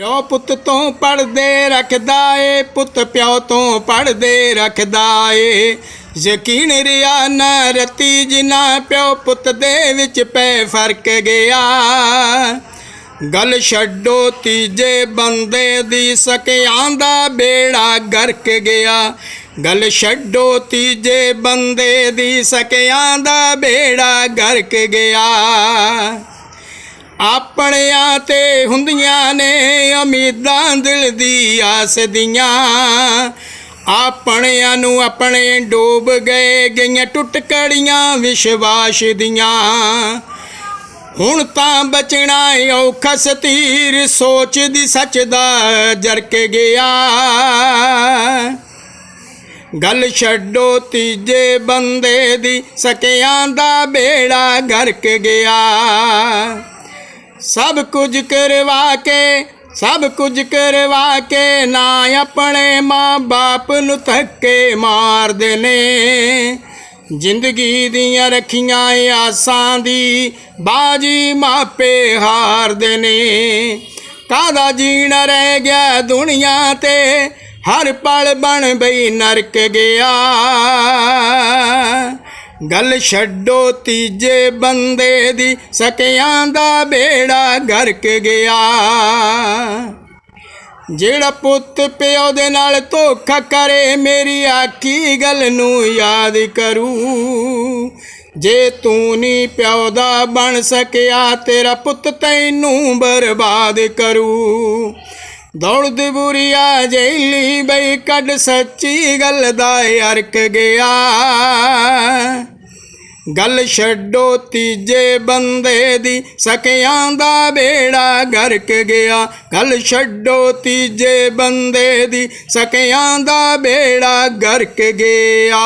ਪਿਓ ਪੁੱਤ ਤੋਂ ਪੜਦੇ ਰੱਖਦਾ ਏ, ਪੁੱਤ ਪਿਓ ਤੋਂ ਪੜਦੇ ਰੱਖਦਾ ਏ। ਯਕੀਨ ਰਿਆ ਨਾ ਰਤੀ ਜਿਨਾ ਪਿਓ ਪੁੱਤ ਦੇ ਵਿੱਚ ਪੈ ਫ਼ਰਕ ਗਿਆ। ਗੱਲ ਛੱਡੋ ਤੀਜੇ ਬੰਦੇ ਦੀ ਸਕਿਆਂ ਦਾ ਬੇੜਾ ਗਰਕ ਗਿਆ। ਗੱਲ ਛੱਡੋ ਤੀਜੇ ਬੰਦੇ ਦੀ ਸਕਿਆਂ ਦਾ ਬੇੜਾ ਗਰਕ ਗਿਆ। ਆਪਣਿਆਂ ਤੇ ਹੁੰਦੀਆਂ ਨੇ ਉਮੀਦਾਂ ਦਿਲ ਦੀ ਆਸ ਦੀਆਂ। ਆਪਣਿਆਂ ਨੂੰ ਆਪਣੇ ਡੋਬ ਗਏ ਗਈਆਂ ਟੁੱਟਕੜੀਆਂ ਵਿਸ਼ਵਾਸ ਦੀਆਂ। ਹੁਣ ਤਾਂ ਬਚਣਾ ਔਖਾ ਸਤੀਰ ਸੋਚਦੀ ਸੱਚ ਦਾ ਜਰਕ ਗਿਆ। ਗੱਲ ਛੱਡੋ ਤੀਜੇ ਬੰਦੇ ਦੀ, ਸਕਿਆਂ ਦਾ ਬੇੜਾ ਗਰਕ ਗਿਆ। ਸਭ ਕੁਝ ਕਰਵਾ ਕੇ, ਸਭ ਕੁਝ ਕਰਵਾ ਕੇ ਨਾ ਆਪਣੇ ਮਾਂ-ਬਾਪ ਨੂੰ ਧੱਕੇ ਮਾਰਦੇ ਨੇ। ਜ਼ਿੰਦਗੀ ਦੀਆਂ ਰੱਖੀਆਂ ਆਸਾਂ ਦੀ ਬਾਜੀ ਮਾਪੇ ਹਾਰਦੇ ਨੇ। ਕਾਦਾ ਜੀਣਾ ਰਹਿ ਗਿਆ ਦੁਨੀਆ ਤੇ, ਹਰ ਪਲ ਬਣ ਬਈ ਨਰਕ ਗਿਆ। ਗੱਲ ਛੱਡੋ ਤੀਜੇ ਬੰਦੇ ਦੀ, ਸਕਿਆਂ ਦਾ ਬੇੜਾ ਗਰਕ ਗਿਆ। ਜਿਹੜਾ ਪੁੱਤ ਪਿਓ ਦੇ ਨਾਲ ਧੋਖਾ ਕਰੇ, ਮੇਰੀ ਆਖੀ ਗੱਲ ਨੂੰ ਯਾਦ ਕਰੂ। ਜੇ ਤੂੰ ਨਹੀਂ ਪਿਓ ਦਾ ਬਣ ਸਕਿਆ, ਤੇਰਾ ਪੁੱਤ ਤੈਨੂੰ ਬਰਬਾਦ ਕਰੂ। ਦੌੜਦੀ ਬੁਰੀਆ ਜੈਲੀ ਬਈ ਕੱਢ ਸੱਚੀ ਗੱਲ ਦਾ ਅਰਕ ਗਿਆ। ਗੱਲ ਛੱਡੋ ਤੀਜੇ ਬੰਦੇ ਦੀ, ਸਕਿਆਂ ਦਾ ਬੇੜਾ ਗਰਕ ਗਿਆ। ਗੱਲ ਛੱਡੋ ਤੀਜੇ ਬੰਦੇ ਦੀ, ਸਕਿਆਂ ਦਾ ਬੇੜਾ ਗਰਕ ਗਿਆ।